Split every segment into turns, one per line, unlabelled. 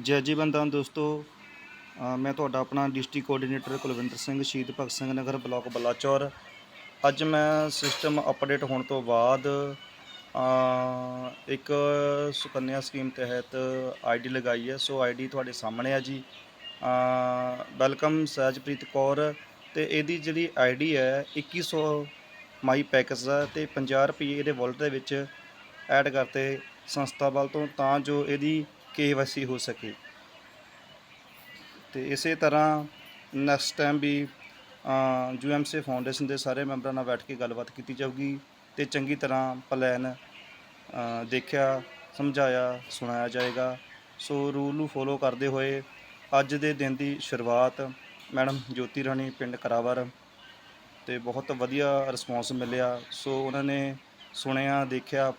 ਜੈ ਜੀਵਨ ਦਾਨ ਦੋਸਤੋ ਮੈਂ ਤੁਹਾਡਾ ਆਪਣਾ ਡਿਸਟ੍ਰਿਕਟ ਕੋਆਰਡੀਨੇਟਰ ਕੁਲਵਿੰਦਰ ਸਿੰਘ, ਸ਼ਹੀਦ ਭਗਤ ਸਿੰਘ ਨਗਰ ਬਲਾਕ ਬਲਾਚੌਰ। ਅੱਜ ਮੈਂ ਸਿਸਟਮ ਅਪਡੇਟ ਹੋਣ ਤੋਂ ਬਾਅਦ ਇੱਕ ਸੁਕੰਨਿਆ ਸਕੀਮ ਤਹਿਤ ਆਈਡੀ ਲਗਾਈ ਹੈ। ਸੋ ਆਈਡੀ ਤੁਹਾਡੇ ਸਾਹਮਣੇ ਆ ਜੀ। ਵੈਲਕਮ ਸਹਿਜਪ੍ਰੀਤ ਕੌਰ। ਤੇ ਇਹਦੀ ਜਿਹੜੀ ਆਈਡੀ ਹੈ 2100 ਮਾਈ ਪੈਕੇਜ ਦਾ ਤੇ 50 ਰੁਪਏ ਇਹਦੇ ਵਾਲਟ ਦੇ ਵਿੱਚ ਐਡ ਕਰਤੇ ਸੰਸਥਾ ਵੱਲ ਤੋਂ। ਤਾਂ ਜੋ ਇਹਦੀ ਕੇਵਾਈਸੀ ਹੋ ਸਕੇ। ਤੇ ਇਸੇ ਤਰ੍ਹਾਂ ਨੈਕਸਟ ਟਾਈਮ ਵੀ ਯੂਐਮਸੀ ਫਾਊਂਡੇਸ਼ਨ ਦੇ ਸਾਰੇ ਮੈਂਬਰਾਂ ਨਾਲ ਬੈਠ ਕੇ ਗੱਲਬਾਤ ਕੀਤੀ ਜਾਊਗੀ ਤੇ ਚੰਗੀ ਤਰ੍ਹਾਂ ਪਲਾਨ ਦੇਖਿਆ, ਸਮਝਾਇਆ, ਸੁਣਾਇਆ ਜਾਏਗਾ। ਸੋ ਰੂਲ ਨੂੰ ਫੋਲੋ ਕਰਦੇ ਹੋਏ ਅੱਜ ਦੇ ਦਿਨ ਦੀ ਸ਼ੁਰੂਆਤ ਮੈਡਮ ਜੋਤੀ ਰਾਣੀ ਪਿੰਡ ਕਰਾਵਰ ਤੇ ਬਹੁਤ ਵਧੀਆ ਰਿਸਪੌਂਸ ਮਿਲਿਆ। ਸੋ ਉਹਨਾਂ ਨੇ ਸੁਣਿਆ, ਦੇਖਿਆ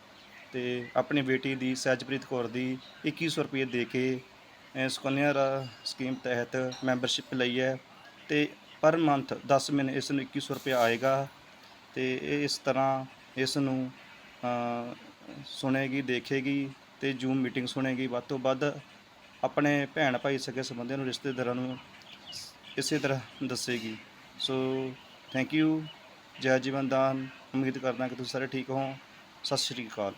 ਤੇ ਆਪਣੀ ਬੇਟੀ ਦੀ ਸਹਿਜਪ੍ਰੀਤ ਕੌਰ ਦੀ 2100 ਰੁਪਏ ਦੇ ਕੇ ਸੁਕੰਨਿਆ ਸਕੀਮ ਤਹਿਤ ਮੈਂਬਰਸ਼ਿਪ ਲਈ ਹੈ ਤੇ ਪਰ ਮੰਥ 10 ਮਹੀਨੇ ਇਸ ਨੂੰ 2100 ਰੁਪਏ ਆਏਗਾ ਤੇ ਇਹ ਇਸ ਤਰ੍ਹਾਂ ਇਸ ਨੂੰ ਸੁਣੇਗੀ, ਦੇਖੇਗੀ ਤੇ ਜੂਮ ਮੀਟਿੰਗ ਸੁਣੇਗੀ। ਵੱਧ ਤੋਂ ਵੱਧ ਆਪਣੇ ਭੈਣ ਭਾਈ ਸਕੇ ਸੰਬੰਧੀਆਂ ਨੂੰ, ਰਿਸ਼ਤੇਦਾਰਾਂ ਨੂੰ ਇਸੇ ਤਰ੍ਹਾਂ ਦੱਸੇਗੀ। ਸੋ ਥੈਂਕ ਯੂ ਜੈ ਜੀਵਨ ਦਾਨ। ਉਮੀਦ ਕਰਦਾ ਕਿ ਤੁਸੀਂ ਸਾਰੇ ਠੀਕ ਹੋ ਸਤਿ ਸ਼੍ਰੀ ਅਕਾਲ।